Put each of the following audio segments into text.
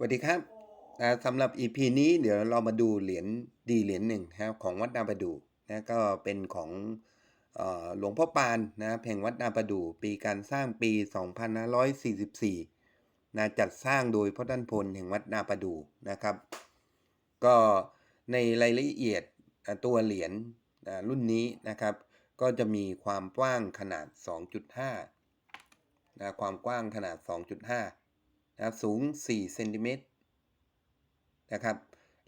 สวัสดีครับสำหรับ EP นี้เดี๋ยวเรามาดูเหรียญดีเหรียญหนึ่งนะครับของวัดนาประดูนะก็เป็นของหลวงพ่อปานนะแห่งวัดนาประดูปีการสร้างปี 2544นะจัดสร้างโดยพ่อท่านพลแห่งวัดนาประดูนะครับ ก็ในรายละเอียดตัวเหรียญรุ่นนี้นะครับ ก็จะมีความกว้างขนาด 2.5นะความกว้างขนาด 2.5 นะครับสูง4เซนติเมตรนะครับ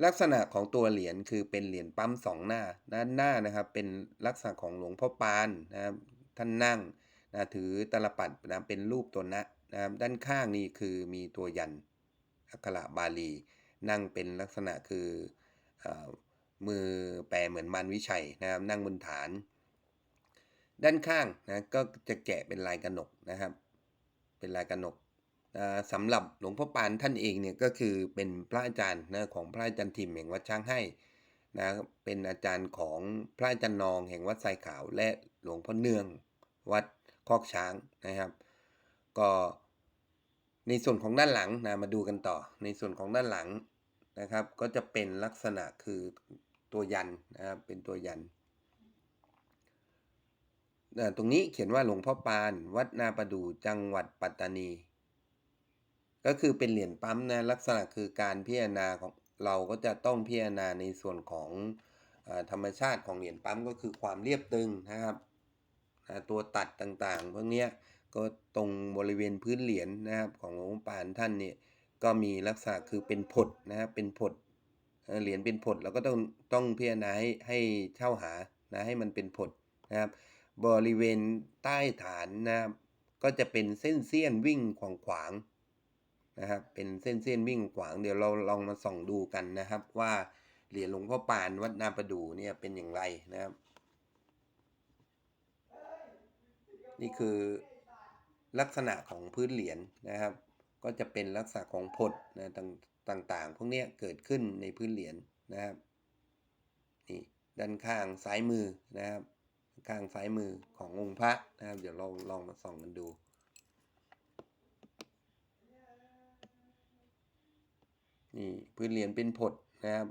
ลักษณะของตัวเหรียญคือเป็นเหรียญปั๊มสองหน้าด้านหน้านะครับเป็นลักษณะของหลวงพ่อปานนะครับท่านนั่งนะถือตลปัดนะเป็นรูปตัวนะนะครับด้านข้างนี่คือมีตัวยันอักขระบาลี นั่งเป็นลักษณะคืออมือแปรเหมือนมารวิชัยนะครับนั่งบนฐาน ด้านข้างนะก็จะแกะเป็นลายกระหนกนะครับ เป็นลายกระหนก สำหรับหลวงพ่อปานท่านเองเนี่ยก็คือเป็นพระอาจารย์นะของพระอาจารย์ทิมแห่งวัดช้างให้นะเป็นอาจารย์ของพระอาจารย์นองแห่งวัดไซขาวและหลวงพ่อเนืองวัดคอกช้างนะครับ ก็ในส่วนของด้านหลังนะมาดูกันต่อ ในส่วนของด้านหลังนะครับ ก็จะเป็นลักษณะคือตัวยันนะครับเป็นตัวยันอ่ตรงนี้เขียนว่าหลวงพ่อปาน วัดนาประดูจังหวัดปัตตานี ก็คือเป็นเหรียญปั๊มนะลักษณะคือการพิจารณาของเราก็จะต้องพิจารณาในส่วนของอธรรมชาติของเหรียญปั๊มก็คือความเรียบตึงนะครับตัวตัดต่างๆพวกนี้ก็ตรงบริเวณพื้นเหรียญนะครับของหลวงปานท่านเนี่ยก็มีลักษณะคือเป็นผดนะครับเป็นผดเหรียญเป็นผดเราก็ต้องต้องพิจารณาให้ให้เช่าหานะให้มันเป็นผดนะครับบริเวณใต้ฐานนะครับก็จะเป็นเส้นเสี้ยนวิ่งขวางขวาง นะครับเป็นเส้นเส้นวิ่งขวางเดี๋ยวเราลองมาส่องดูกันนะครับ ว่าเหรียญหลวงพ่อปานวัดนาประดูเนี่ยเป็นอย่างไรนะครับ นี่คือลักษณะของพื้นเหรียญนะครับ ก็จะเป็นลักษณะของผดนะต่างต่างๆพวกนี้เกิดขึ้นในพื้นเหรียญนะครับนี่ด้านข้างซ้ายมือนะครับ ข้างซ้ายมือขององค์พระนะครับ เดี๋ยวเราลองมาส่องกันดู นี่พื้นเหรียญเป็นผดนะครับ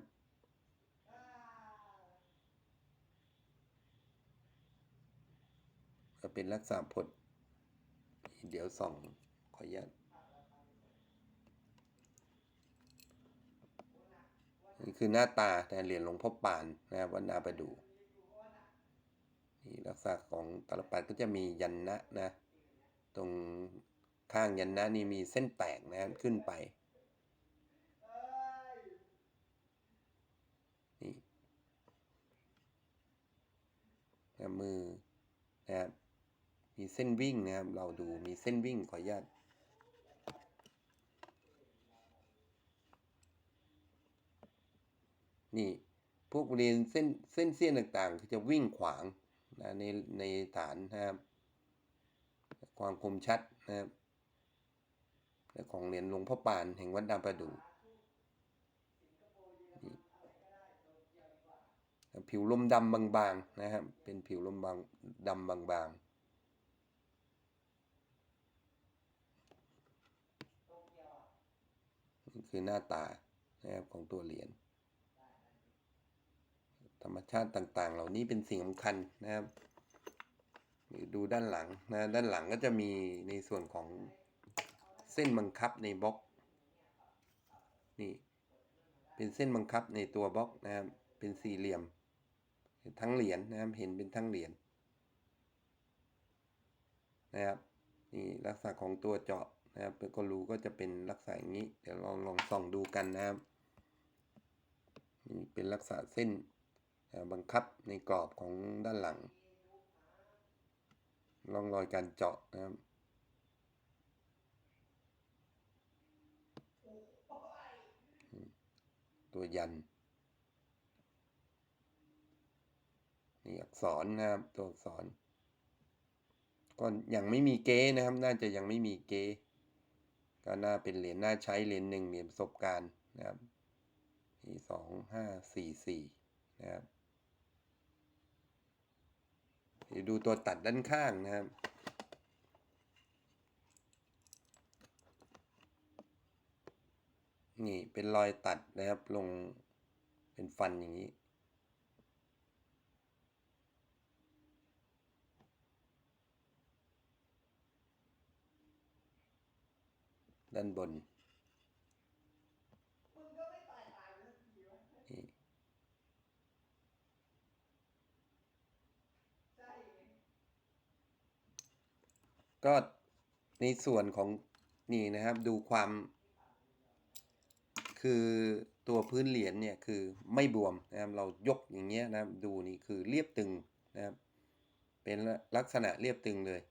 ก็เป็นลักษณะผด เดี๋ยวส่องขออนุญาตนี่คือหน้าตาแต่เหรียญหลวงพ่อปานนะครับวัดนาประดูนี่ลักษณะของตลปัดก็จะมียันนะนะ ตรงข้างยันนะนี่มีเส้นแตกนะครับขึ้นไป นี่ นะมือนะครับมีเส้นวิ่งนะครับ เราดูมีเส้นวิ่งขออนุญาตนี่พวกบริเวณเส้นเส้นเสี้ยนต่างๆคือจะวิ่งขวางนะในในฐานนะครับ ความคมชัดนะครับและของเหรียญหลวงพ่อปานแห่งวัดดาประดู ผิวลมดำบางๆนะครับ เป็นผิวลมบางดำบางๆนี่คือหน้าตานะครับของตัวเหรียญธรรมชาติต่างๆ เหล่านี้เป็นสิ่งสำคัญนะครับดูด้านหลังนะด้านหลังก็จะมีในส่วนของเส้นบังคับในบล็อกนี่เป็นเส้นบังคับในตัวบล็อกนะครับเป็นสี่เหลี่ยม ทั้งเหรียญนะครับเห็นเป็นทั้งเหรียญนะครับนี่ลักษณะของตัวเจาะนะครับเป็นก็รูก็จะเป็นลักษณะอย่างนี้ เดี๋ยวลองลองส่องดูกันนะครับนี่เป็นลักษณะเส้นบังคับในกรอบของด้านหลังร่องรอยการเจาะนะครับตัวยัน นี่อั กษรนะครับ ตัวอักษรก็ยังไม่มีเก้นะครับ น่าจะยังไม่มีเก้ก็น่าเป็นเหรียญน่าใช้เหรียญหนึ่งเหรียญประสบการณ์นะครับนี่สองห้าสี่สี่นะครับเดี๋ยวดูตัวตัดด้านข้างนะครับ นี่เป็นรอยตัดนะครับลงเป็นฟันอย่างนี้ ด้านบนนี่ก็ในส่วนของนี่นะครับดูความคือตัวพื้นเหรียญเนี่ยคือไม่บวมนะครับเรายกอย่างเงี้ยนะครับดูนี่คือเรียบตึงนะครับเป็นลักษณะเรียบตึงเลย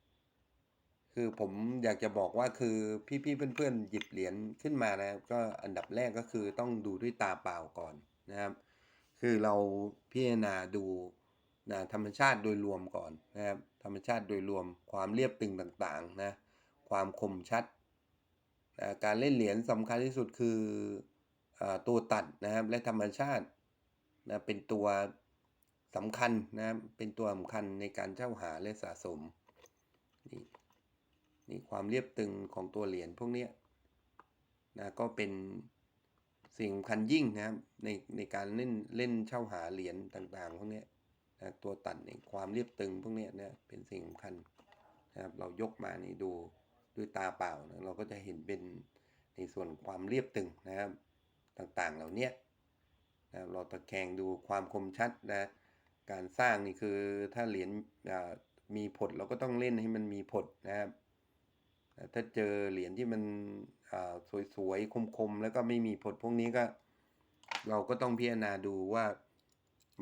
คือผมอยากจะบอกว่าคือพี่ๆเพื่อนๆหยิบเหรียญขึ้นมานะครับก็อันดับแรกก็คือต้องดูด้วยตาเปล่าก่อนนะครับ คือเราพิจารณาดูนะธรรมชาติโดยรวมก่อนนะครับธรรมชาติโดยรวมความเรียบตึงต่างๆนะความคมชัดนะการเล่นเหรียญสำคัญที่สุดคืออตัวตัดนะครับและธรรมชาตินะเป็นตัวสำคัญนะครับเป็นตัวสำคัญในการเช่าหาและสะสมนี่ นี่ความเรียบตึงของตัวเหรียญพวกนี้นะก็เป็นสิ่งสำคัญยิ่งนะครับในในการเล่นเล่นเช่าหาเหรียญต่างๆพวกนี้นะตัวตัดเนี่ยความเรียบตึงพวกนี้เนี่ยเป็นสิ่งสำคัญนะครับเรายกมานี่ดูด้วยตาเปล่านะเราก็จะเห็นเป็นในส่วนความเรียบตึงนะครับต่างๆเหล่านี้นะเราตะแคงดูความคมชัดนะการสร้างนี่คือถ้าเหรียญมีผดเราก็ต้องเล่นให้มันมีผดนะครับ ถ้าเจอเหรียญที่มันสวยๆ คมๆ แล้วก็ไม่มีผลพวกนี้ก็ เราก็ต้องพิจารณาดูว่า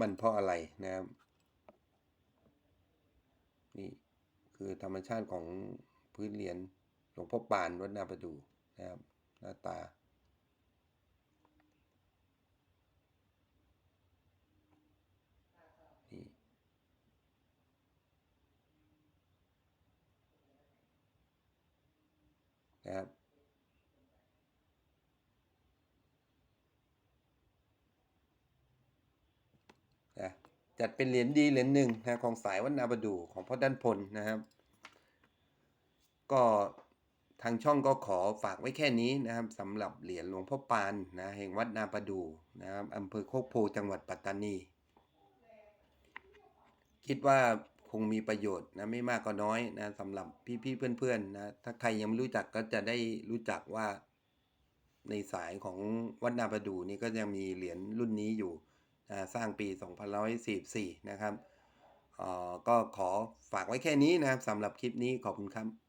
มันเพราะอะไรนะครับ นี่คือธรรมชาติของพื้นเหรียญหลวงพ่อปานวัดนาประดูนะครับหน้าตา นะครับนะจัดเป็นเหรียญดีเหรียญหนึ่งนะของสายวัดนาประดูของพ่อด้านพลนะครับ ก็ทางช่องก็ขอฝากไว้แค่นี้นะครับสำหรับเหรียญหลวงพ่อปานนะแห่งวัดนาประดูนะครับอำเภอโคกโพจังหวัดปัตตานี คิดว่า งมีประโยชน์นะไม่มากก็น้อยนะสำหรับพี่ๆเพื่อนๆนะถ้าใครยังไม่รู้จักก็จะได้รู้จักว่าในสายของวัดนาประดูนี่ก็ยังมีเหรียญรุ่นนี้อยู่นะสร้างปี 2544 นะครับออก็ขอฝากไว้แค่นี้นะครับสำหรับคลิปนี้ขอบคุณครับ